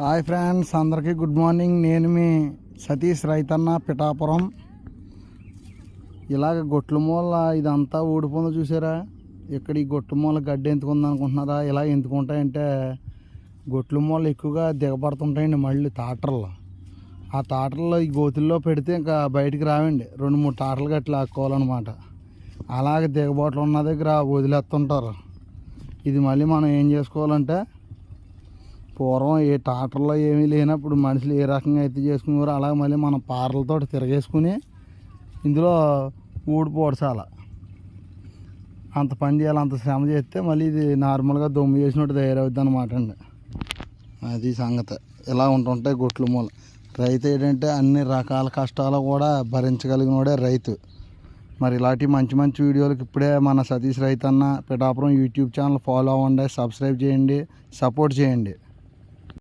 Hi friends అందరికీ good morning. నేను మీ సతీష్ రైతన్న పిఠాపురం. ఇలాగ గొట్ల మూల ఇదంతా ఊడిపోందో చూసారా? ఇక్కడ ఈ గొట్ల మూల గడ్డి ఎందుకుంది అనుకుంటున్నారా ఇలా ఎందుకుంటాయంటే గొట్ల మూల ఎక్కువగా దిగబడుతుంటాయండి మళ్ళీ తాటర్లు. ఆ తాటర్లో ఈ గోతుల్లో పెడితే ఇంకా బయటికి రావండి. రెండు మూడు తాటలు గట్లా లాక్కోవాలన్నమాట అలాగే దిగబాట్లు ఉన్న దగ్గర వదిలేస్తుంటారు ఇది మళ్ళీ మనం ఏం చేసుకోవాలంటే పూర్వం ఏ టాటర్లో ఏమీ లేనప్పుడు మనుషులు ఏ రకంగా అయితే చేసుకునేవారో అలాగే మళ్ళీ మనం పార్లతో తిరగేసుకుని ఇందులో ఊడిపోడ్చాల అంత పని చేయాలి అంత శ్రమ చేస్తే మళ్ళీ ఇది నార్మల్గా దొమ్ము చేసినట్టు తయారవుద్ది అనమాట అండి. అది సంగతి. ఇలా ఉంటుంటాయి గొట్లు మూల. రైతు ఏంటంటే అన్ని రకాల కష్టాలు కూడా భరించగలిగినోడే రైతు. మరి ఇలాంటి మంచి మంచి వీడియోలకు ఇప్పుడే మన Satish Raithanna Pithapuram YouTube channel follow అవ్వండి సబ్స్క్రైబ్ చేయండి సపోర్ట్ చేయండి.